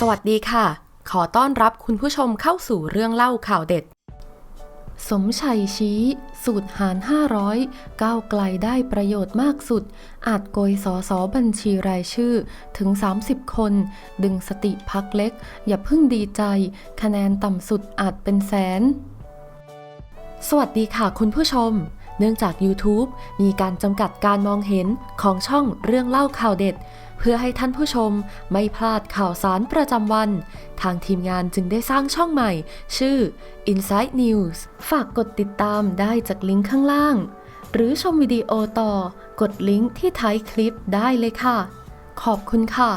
สวัสดีค่ะ ขอต้อนรับคุณผู้ชมเข้าสู่เรื่องเล่าข่าวเด็ด สมชัยชี้ สูตรหาร 500 ก้าวไกลได้ประโยชน์มากสุด อาจโกยสอสอบัญชีรายชื่อถึง 30 คน ดึงสติพักเล็ก อย่าเพิ่งดีใจ คะแนนต่ำสุดอาจเป็นแสน สวัสดีค่ะคุณผู้ชมเนื่องจาก YouTube มีการจำกัดการมองเห็นของช่องเรื่องเล่าข่าวเด็ด เพื่อให้ท่านผู้ชมไม่พลาดข่าวสารประจำวัน ทางทีมงานจึงได้สร้างช่องใหม่ ชื่อ Inside News ฝากกดติดตามได้จากลิงก์ข้างล่าง หรือชมวิดีโอต่อกดลิงก์ที่ท้ายคลิปได้เลยค่ะ ขอบคุณค่ะ